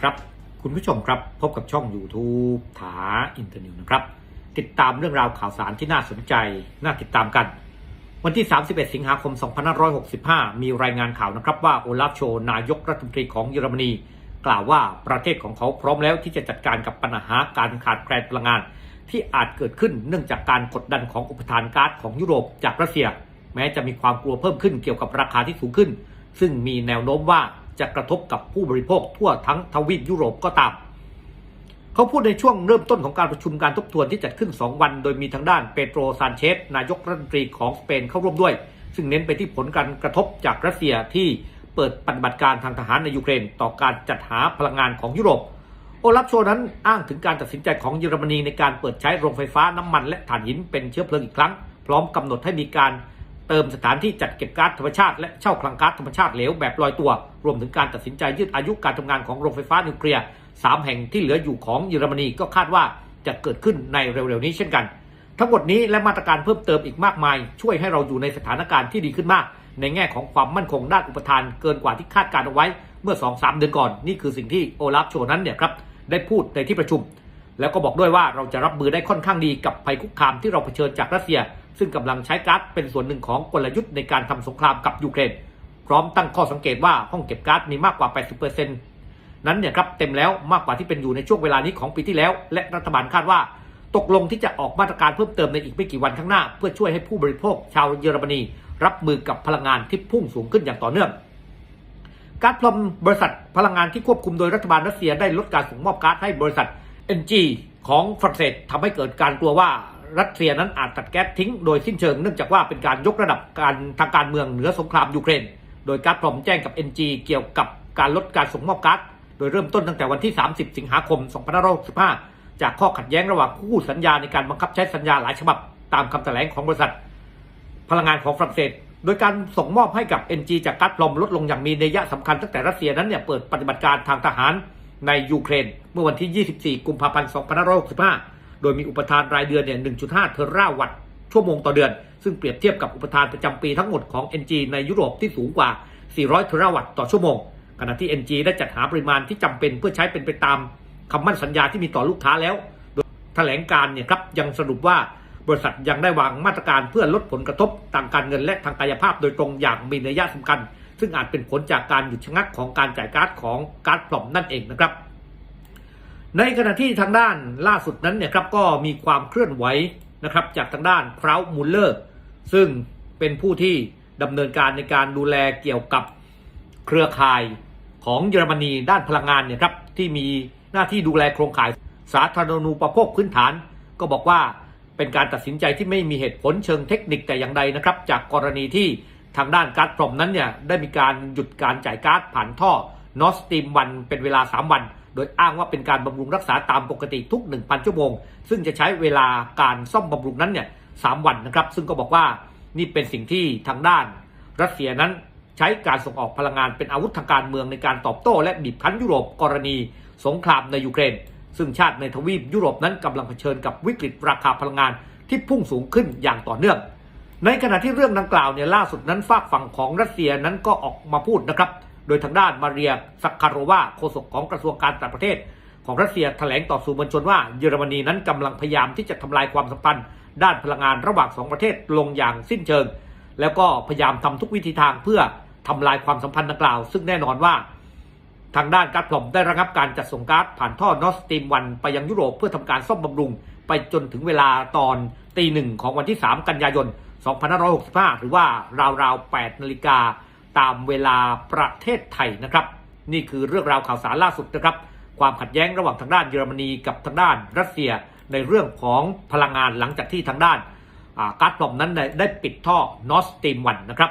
ครับ คุณผู้ชมครับพบกับช่อง YouTube ถาอินเตอร์นิวนะครับ ติดตามเรื่องราวข่าวสารที่น่าสนใจ น่าติดตามกัน วันที่ 31 สิงหาคม 2565 มีรายงานข่าวนะครับว่าโอลาฟโชนายกรัฐมนตรีของเยอรมนี กล่าวว่าประเทศของเขาพร้อมแล้วที่จะจัดการกับปัญหาการขาดแคลนพลังงาน ที่อาจเกิดขึ้นเนื่องจากการกดดันของอุปทานก๊าซของยุโรปจากรัสเซีย แม้จะมีความกลัวเพิ่มขึ้นเกี่ยวกับราคาที่สูงขึ้น ซึ่งมีแนวโน้มว่า จะกระทบกับผู้บริโภคทั่วทั้งทวีปยุโรปก็ตาม เขาพูดในช่วงเริ่มต้นของการประชุมการทบทวนที่จัดขึ้น 2 วัน โดยมีทางด้านเปโตรซานเชสนายกรัฐมนตรีของสเปนเข้าร่วมด้วย ซึ่งเน้นไปที่ผลการกระทบจากรัสเซียที่เปิดปฏิบัติการทางทหารในยูเครน ต่อการจัดหาพลังงานของยุโรป โอลัฟโชนั้นอ้างถึงการตัดสินใจของเยอรมนีในการเปิดใช้โรงไฟฟ้าน้ำมันและถ่านหินเป็นเชื้อเพลิงอีกครั้ง พร้อมกำหนดให้มีการเติมสถานที่จัดเก็บก๊าซธรรมชาติและเช่าคลังก๊าซธรรมชาติเหลวแบบลอยตัว รวมถึงการตัดสินใจยืดอายุการทำงานของโรงไฟฟ้านิวเคลียร์สามแห่งที่เหลืออยู่ของเยอรมนีก็คาดว่าจะเกิดขึ้นในเร็วๆนี้เช่นกัน ทั้งหมดนี้และมาตรการเพิ่มเติมอีกมากมาย ช่วยให้เราอยู่ในสถานการณ์ที่ดีขึ้นมาก ในแง่ของความมั่นคงด้านอุปทานเกินกว่าที่คาดการเอาไว้เมื่อ 2-3 เดือนก่อน นี่คือสิ่งที่โอลาฟโชนั้นเนี่ยครับได้พูดในที่ประชุม แล้วก็บอกด้วยว่าเราจะรับมือได้ค่อนข้างดีกับภัยคุกคามที่เราเผชิญจากรัสเซีย ซึ่งกำลังใช้ก๊าซเป็นส่วนหนึ่งของกลยุทธ์ในการทำสงครามกับยูเครน ร้อมตั้งข้อสังเกตว่าห้องเก็บก๊าซมีมากกว่า 80%นั้นเนี่ยครับเต็มแล้วมากกว่าที่เป็นอยู่ในช่วงเวลานี้ของปีที่แล้ว และรัฐบาลคาดว่า ตกลงที่จะออกมาตรการเพิ่มเติมในอีกไม่กี่วันข้างหน้า เพื่อช่วยให้ผู้บริโภคชาวเยอรมนี รับมือกับพลังงานที่พุ่งสูงขึ้นอย่างต่อเนื่องการพลอมบริษัทพลังงานที่ควบคุมโดยรัฐบาลรัสเซียได้ลดการส่งมอบก๊าซให้บริษัท NG ของฝรั่งเศสทำให้เกิดการกลัวว่ารัสเซียนั้นอาจตัดแก๊สทิ้งโดยสิ้นเชิงเนื่องจากว่าเป็นการยกระดับการทางการเมืองเหนือสงครามยูเครน โดยการพลอมแจ้งกับ NG เกี่ยวกับการลดการส่งมอบก๊าซโดยเริ่มต้นตั้งแต่วันที่ 30 สิงหาคม 2565 จากข้อขัดแย้งระหว่างคู่สัญญาในการบังคับใช้สัญญาหลายฉบับ ตามคำแถลงของบริษัท พลังงานของฝรั่งเศส โดยการส่งมอบให้กับ NG จากก๊าซพลอมลดลงอย่างมีนัยยะสำคัญตั้งแต่รัสเซียนั้นเนี่ยเปิดปฏิบัติการทางทหารในยูเครน เมื่อวันที่ 24 กุมภาพันธ์ 2565 โดยมีอุปทานรายเดือนเนี่ย 1.5 เทราวัตต์ชั่วโมงต่อเดือน ซึ่งเปรียบเทียบกับอุปทานประจำปีทั้งหมดของ NG ในยุโรปที่สูงกว่า 400 เทราวัตต์ต่อชั่วโมง ขณะที่ NG ได้จัดหาปริมาณที่จำเป็นเพื่อใช้เป็นไปตามคำมั่นสัญญาที่มีต่อลูกค้าแล้ว โดยแถลงการเนี่ยครับยังสรุปว่าบริษัทยังได้วางมาตรการเพื่อลดผลกระทบทางการเงินและทางกายภาพโดยตรงอย่างมีนัยยะสำคัญ ซึ่งอาจเป็นผลจากการหยุดชะงักของการจ่ายก๊าซของก๊าซปล่อมนั่นเองนะครับ ในขณะที่ทางด้านล่าสุดนั้นเนี่ยครับก็มีความเคลื่อนไหวนะครับจากทางด้านคราวมูลเลอร์ ซึ่งเป็นผู้ที่ดำเนินการในการดูแลเกี่ยวกับเครือข่ายของเยอรมนีด้านพลังงานเนี่ยครับที่มีหน้าที่ดูแลโครงข่ายสาธารณูปโภคพื้นฐาน ก็บอกว่าเป็นการตัดสินใจที่ไม่มีเหตุผลเชิงเทคนิคแต่อย่างใดนะครับ จากกรณีที่ทางด้านก๊าซพรอมนั้นเนี่ยได้มีการหยุดการจ่ายก๊าซผ่านท่อนอสตีมวันเป็นเวลา 3 วัน โดยอ้างว่าเป็นการบำรุงรักษาตามปกติทุก 1,000 ชั่วโมง ซึ่งจะใช้เวลาการซ่อมบำรุงนั้นเนี่ย สวันนะครับ ซึ่งก็บอกว่านี่เป็นสิ่งที่ทางด้านรัสเซียนั้นใช้การส่งออกพลังงานเป็นอาวุธทางการเมืองในการตอบโต้ และบีบคั้นยุโรปกรณีสงครามในยูเครน ซึ่งชาติในทวีปยุโรปนั้นกำลังเผชิญกับวิกฤตราคาพลังงานที่พุ่งสูงขึ้นอย่างต่อเนื่อง ในขณะที่เรื่องดังกล่าวเนี่ยล่าสุดนั้นฝากฝั่งของรัสเซียนั้นก็ออกมาพูดนะครับ โดยทางด้านมาเรียสักคารโรวาโฆษกของกระทรวงการต่างประเทศ ของรัสเซียแถลงต่อสื่อมวลชนว่าเยอรมนีนั้นกำลังพยายามที่จะทำลายความสัมพันธ์ ด้านพลังงานระหว่างสองประเทศลงอย่างสิ้นเชิง แล้วก็พยายามทำทุกวิธีทางเพื่อทำลายความสัมพันธ์ดังกล่าว ซึ่งแน่นอนว่า ทางด้านกาซพลอมได้ระงับการจัดส่งก๊าซผ่านท่อนอสตีมวันไปยังยุโรปเพื่อทำการซ่อมบำรุง ไปจนถึงเวลาตอนตีหนึ่งของวันที่ 3 กันยายน 2565 หรือว่าราวๆ 8 นาฬิกาตามเวลาประเทศไทยนะครับ นี่คือเรื่องราวข่าวสารล่าสุดนะครับ ความขัดแย้งระหว่างทางด้านเยอรมนีกับทางด้านรัสเซีย ในเรื่องของพลังงานหลังจากที่ทางด้านอ่าก๊าซปลอมนั้นได้ปิดท่อนอสตรีมวันนะครับ